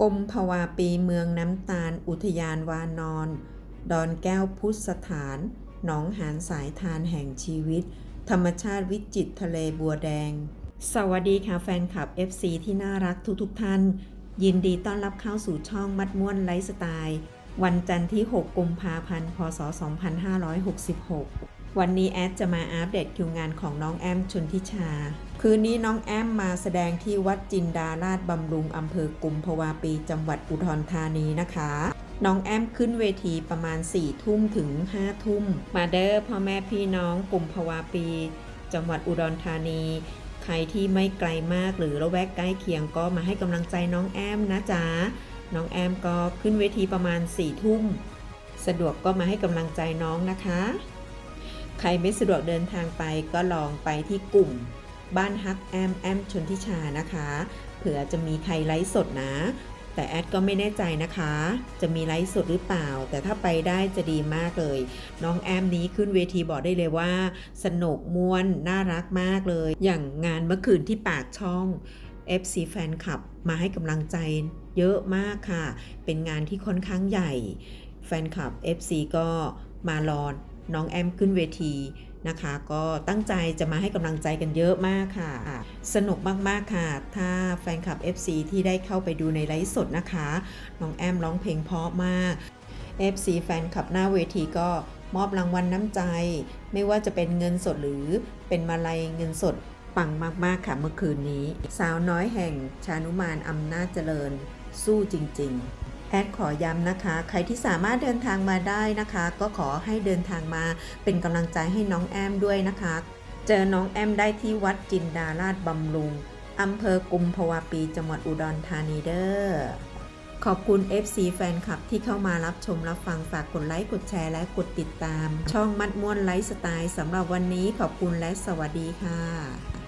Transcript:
กรมภาวาปีเมืองน้ำตาล อุทยานวานอน ดอนแก้วพุทธสถาน หนองหานสายทานแห่งชีวิต ธรรมชาติวิจิตรทะเลบัวแดง สวัสดีค่ะแฟนคลับ FC ที่น่ารักทุกๆทท่าน ยินดีต้อนรับเข้าสู่ช่องมัดม่วนไลฟ์สไตล์ วันจันทร์ที่ 6 กุมภาพันธ์ พศ 2566 วันนี้แอดจะมาอัปเดตคิวงานของน้องแอมชนทิชา คืนนี้น้องแอมมาแสดงที่วัดจินดาราชบำรุงอำเภอกุมภาวาปี จังหวัดอุดรธานีนะคะ น้องแอมขึ้นเวทีประมาณ 4 ทุ่มถึง 5 ทุ่ม มาเด้อพ่อแม่พี่น้องกุมภาวาปี จังหวัดอุดรธานีใครที่ไม่ไกลมากหรือระแวกใกล้เคียงก็มาให้กำลังใจน้องแอมนะจ๊ะ น้องแอมก็ขึ้นเวทีประมาณ4ี่ทุ่ม สะดวกก็มาให้กำลังใจน้องนะคะ ใครไม่สะดวกเดินทางไปก็ลองไปที่กลุ่ม บ้านฮักแอมแอมชนทิชานะคะ เผื่อจะมีใครไลฟ์สดนะ แต่แอดก็ไม่แน่ใจนะคะ จะมีไลฟ์สดหรือเปล่า แต่ถ้าไปได้จะดีมากเลย น้องแอมนี้ขึ้นเวทีบอกได้เลยว่า สนุกม่วนน่ารักมากเลย อย่างงานเมื่อคืนที่ปากช่อง FC แฟนคลับมาให้กำลังใจเยอะมากค่ะ เป็นงานที่ค่อนข้างใหญ่ แฟนคลับ FC ก็มารอน้องแอมขึ้นเวทีนะคะ ก็ตั้งใจจะมาให้กำลังใจกันเยอะมากค่ะ สนุกมากๆค่ะ ถ้าแฟนคลับ FC ที่ได้เข้าไปดูในไลฟ์สดนะคะ น้องแอมร้องเพลงเพราะมาก FC แฟนคลับหน้าเวทีก็มอบรางวัลน้ำใจ ไม่ว่าจะเป็นเงินสดหรือเป็นมาลัยเงินสด ปังมาก ๆ ค่ะเมื่อคืนนี้ สาวน้อยแห่งชานุมานอำนาจเจริญ สู้จริง ๆแอดขอย้ำนะคะ ใครที่สามารถเดินทางมาได้นะคะ ก็ขอให้เดินทางมาเป็นกำลังใจให้น้องแอมด้วยนะคะ เจอน้องแอมได้ที่วัดจินดาราชบำรุงอำเภอกุมภาวะปีจังหวัดอุดรธานีเด้อขอบคุณ FC แฟนคลับที่เข้ามารับชมรับฟังฝากกดไลค์กดแชร์และกดติดตาม ช่องมัดม่วนไลฟ์สไตล์สำหรับวันนี้ขอบคุณและสวัสดีค่ะ